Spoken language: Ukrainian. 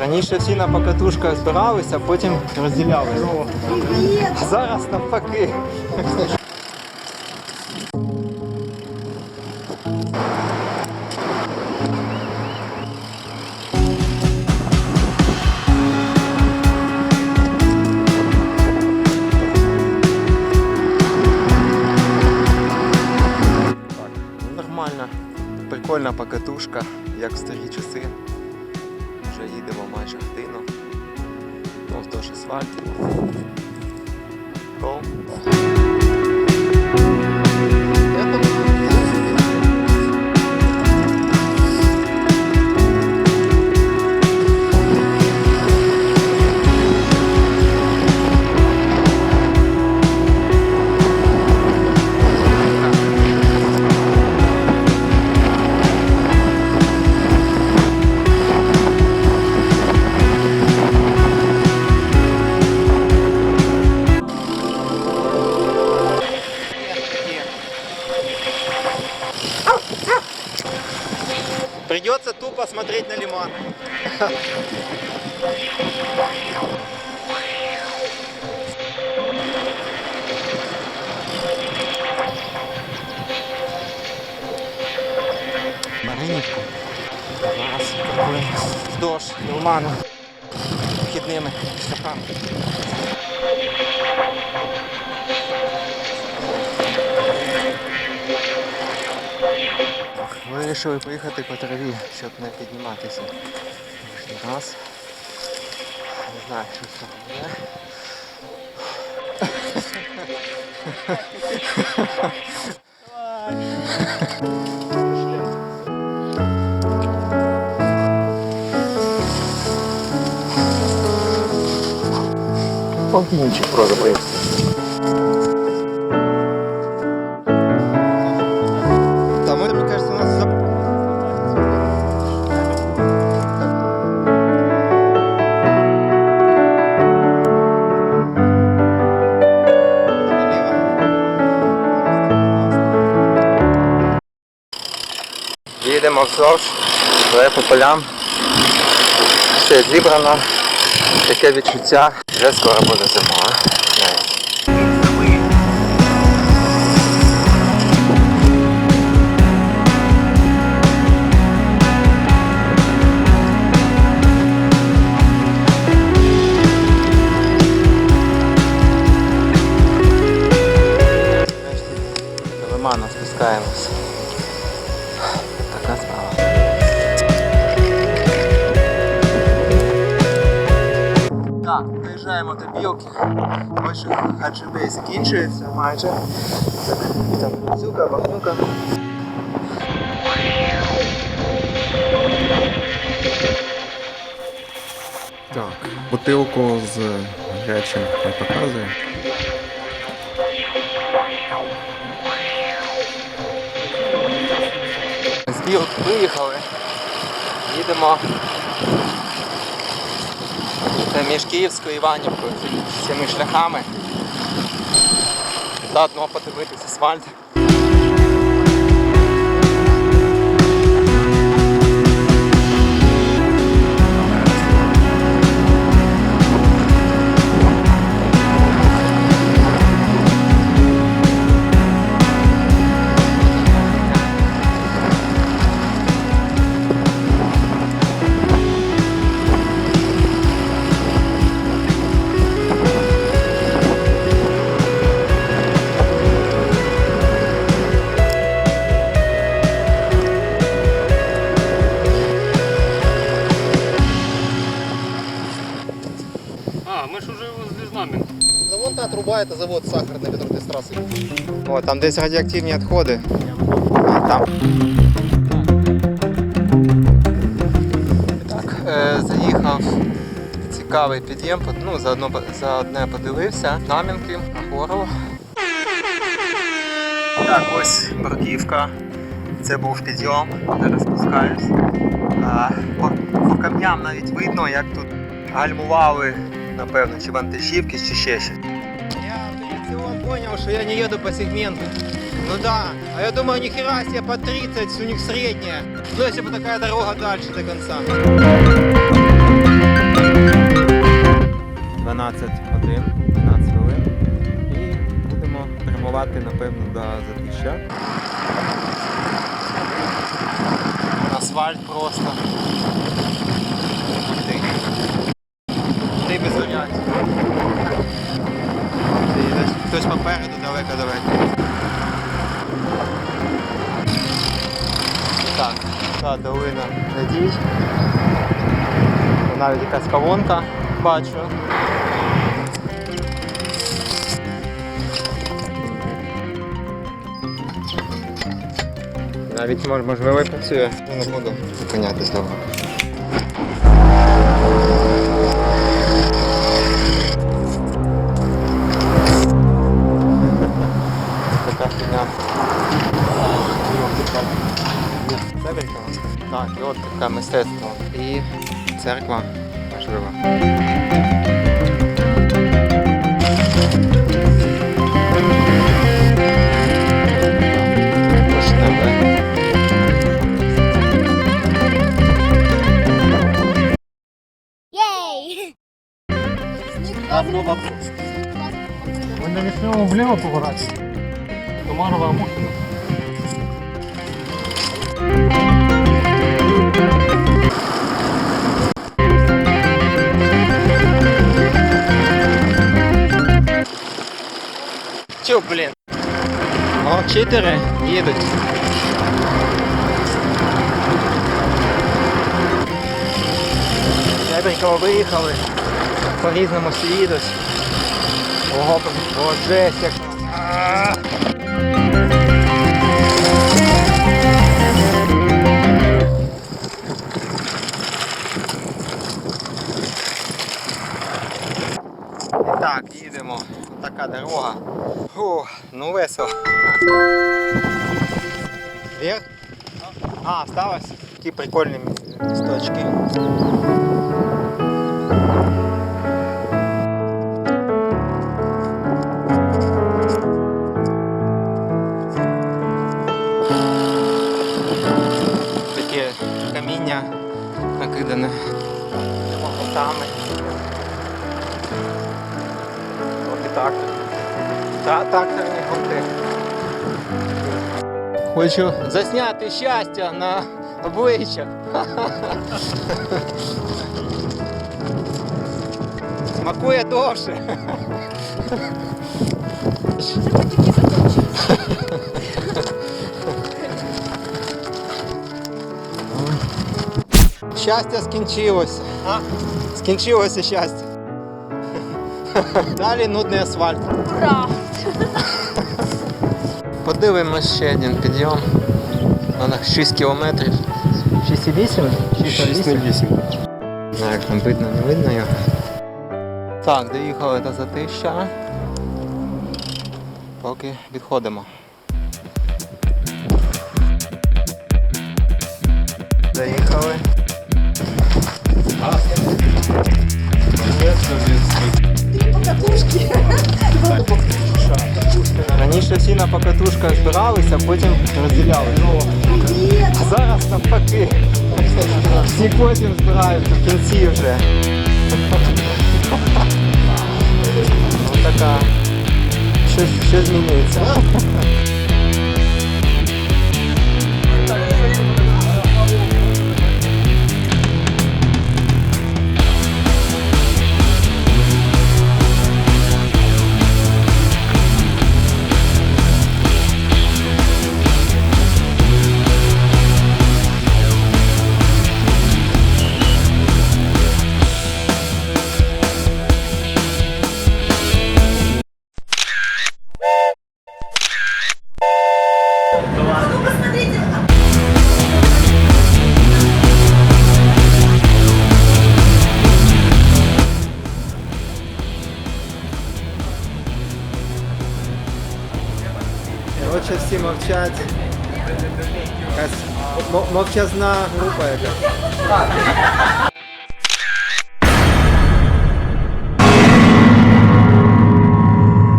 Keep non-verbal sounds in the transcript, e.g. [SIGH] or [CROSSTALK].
Раніше всі на покатушках збиралися, а потім розділяли. А зараз навпаки. Ну нормально. Прикольна покатушка, як в старі часи. Вже майже годину. Ну, вздовж асфальту. Go. Зараз крокуємо вздовж лиману вхідними шляхами. Вирішили поїхати по траві, щоб не підніматися лишній раз. Не знаю, що це буде. Полтинничек просто поехали. Вздовж, але по полям. Все зібрано. Таке відчуття. Вже скоро буде зима. Ось хаджибей закінчується майже. Так, там цюка, бахнюка. Так, бутилку з гарячим я показую. З білки виїхали. Їдемо Це між Київською і Іванівкою цими шляхами. Заодно подивитися асфальт. ж уже возле знамен. Ну вон та труба, это завод сахарный, который ты с трассы. О, там десь радіоактивні відходи. А, там. Так, е, заїхав цікавий під'єм, по- ну, заодно, по- заодне подивився. Намінки, Агоров. Так, ось бруківка. Це був підйом, зараз спускаюсь. А, по, по камням навіть видно, як тут гальмували, напевно, чи вантажівки, чи ще щось. Я цього зрозумів, що я не їду по сегменту. Ну да. А я думаю, ніхера себе по 30, у них середня. Ну, якщо б така дорога далі до кінця. 12.1, 12 хвилин. І будемо прямувати, напевно, до Затища. Асфальт просто. Долина Надій. Навіть якась колонка бачу. Навіть мож- можливо і працює. Я не буду зупинятись довго. От таке мистецтво. І церква важлива. Чо, блін? О, читери їдуть. Ребенько виїхали. По-різному всі їдуть. Ого, о, жесть як. Така дорога. Фу, ну весело. Вверх? А, осталось? Такі прикольні місточки. Таке каміння накидане мохотами. Так. Та тракторні гурти. Хочу засняти щастя на обличчях. Смакує довше. Щастя скінчилося. Скінчилося щастя. Далі нудний асфальт. Ура! [LAUGHS] Подивимось ще один підйом. На 6 кілометрів. 6,8? 6,8. Не знаю, як там видно, не видно його. Так, доїхали до затища. Поки відходимо. Доїхали. Раніше всі на покатушках збиралися, потім розділяли. А зараз навпаки. Всі потім збираються в кінці вже. Ось така. Щось змінюється. Коротше, всі мовчать. Якась мовчазна група якась.